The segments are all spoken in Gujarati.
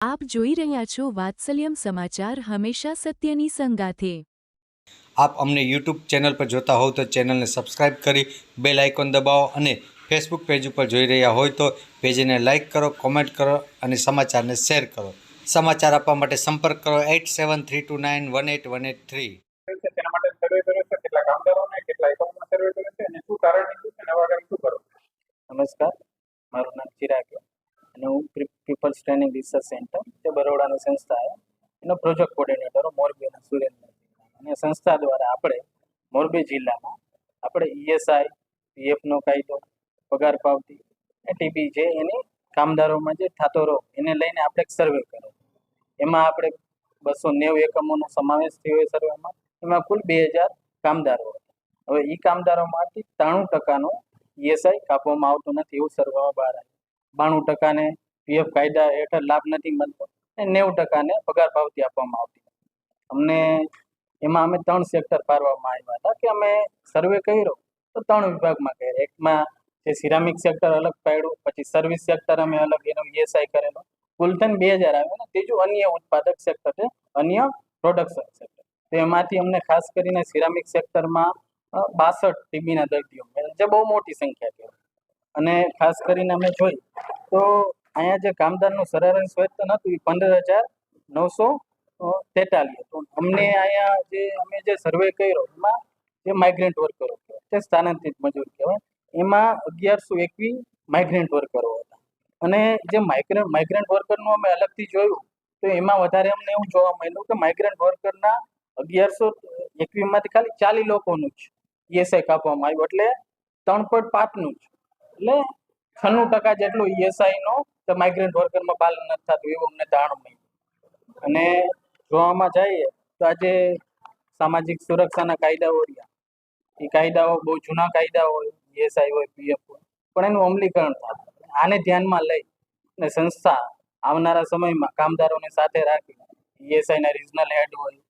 આપ જોઈ રહ્યા છો વાત્સલ્યમ સમાચાર હંમેશા સત્યની સંગાથે. આપ અમને યુટ્યુબ ચેનલ પર જોતા હોવ તો ચેનલને સબસ્ક્રાઇબ કરી બેલ આઇકોન દબાવો અને ફેસબુક પેજ ઉપર જોઈ રહ્યા હોય તો પેજને લાઇક કરો કોમેન્ટ કરો અને સમાચારને શેર કરો. સમાચાર આપવા માટે સંપર્ક કરો at seven three two nine one at one at three. તેના માટે સર્વે કર્યો છે કેટલા કામદારોને કેટલા એકમોમાં સર્વે કર્યો છે અને શું કારણ શું છે નવા શું કરો નમસ્કાર મારું નામ ચિરાગ અને હું પીપલ્સ ટ્રેનિંગ રિસર્ચ સેન્ટર જે બરોડાની સંસ્થા છે. એનો પ્રોજેક્ટ કોર્ડિનેટર મોરબીના સુરેન્દ્ર અને સંસ્થા દ્વારા આપણે મોરબી જિલ્લામાં આપણે ઈએસઆઈ પીએફનો કાયદો, પગાર પાવતી ટીબી જે એની કામદારોમાં જે થતો રોગ એને લઈને આપણે એક સર્વે કર્યો. એમાં આપણે બસો નેવું એકમોનો સમાવેશ થયો એ સર્વેમાં એમાં કુલ બે હજાર કામદારો હતા. હવે એ કામદારોમાંથી ત્રાણું ટકાનો ઈએસઆઈ કાપવામાં આવતું નથી એવું સર્વેમાં બહાર આવ્યું. બાણું ટકાને પીએફ કાયદા હેઠળ લાભ નથી મળતો. નેવું ટકાને પગાર પાવતી આપવામાં આવતી અમને એમાં અમે ત્રણ સેક્ટર પારવામાં આવ્યા હતા કે અમે સર્વે કર્યો તો ત્રણ વિભાગમાં કર્યા. એકમાં જે સિરામિક સેક્ટર અલગ પાડ્યું, પછી સર્વિસ સેક્ટર અમે અલગ એનો ઈએસઆઈ કરેલો. કુલ બે હજાર આવ્યો ને ત્રીજું અન્ય ઉત્પાદક સેક્ટર છે, અન્ય પ્રોડક્શન સેક્ટર તો એમાંથી અમને ખાસ કરીને સિરામિક સેક્ટરમાં બાસઠ ટીબીના દર્દીઓ જે બહુ મોટી સંખ્યા કહેવાય અને ખાસ કરીને અમે જોઈ તો અહીંયા જે કામદારનું સરેરાશ વેતન હતું એ પંદર હજાર નવસો તેતાલીસ. હતું અમને અહીંયા જે અમે જે સર્વે કર્યો, એમાં જે માઇગ્રન્ટ વર્કરો તે સ્થાનાંતરિત મજૂર કહેવાય. એમાં અગિયારસો એકવીસ માઇગ્રન્ટ વર્કરો હતા. અને જે માઇગ્રન્ટ માઇગ્રન્ટ વર્કરનું અમે અલગથી જોયું, તો એમાં વધારે અમને એવું જોવા મળ્યું કે માઇગ્રન્ટ વર્કરના અગિયારસો એકવીસમાંથી ખાલી ચાલીસ લોકોનું જ ઈએસઆઈ કાપવામાં આવ્યું. એટલે ત્રણ પોઈન્ટ પાંચનું જ. એટલે છન્નું ટકા જેટલું ઈએસઆઈ નો તો માઇગ્રન્ટ વર્કરમાં પાલન નથી થતું, એવું અમને જાણ મળ્યું. અને જોવામાં જઈએ તો આજે સામાજિક સુરક્ષાના કાયદાઓ રહ્યા. એ કાયદાઓ બહુ જૂના કાયદા હોય ઈએસઆઈ હોય પીએફ હોય, પણ એનું અમલીકરણ થતું. આને ધ્યાનમાં લઈ અને સંસ્થા આવનારા સમયમાં કામદારોને સાથે રાખી ઈએસઆઈના રિજનલ હેડ હોય,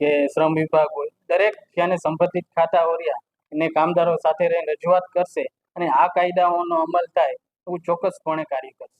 કે શ્રમ વિભાગ હોય, દરેક જ્યાંને સંબંધિત ખાતા રહ્યા, એને કામદારો સાથે રહીને રજૂઆત કરશે અને આ કાયદાઓનો અમલ થાય એવું ચોક્કસપણે કાર્ય કરશે.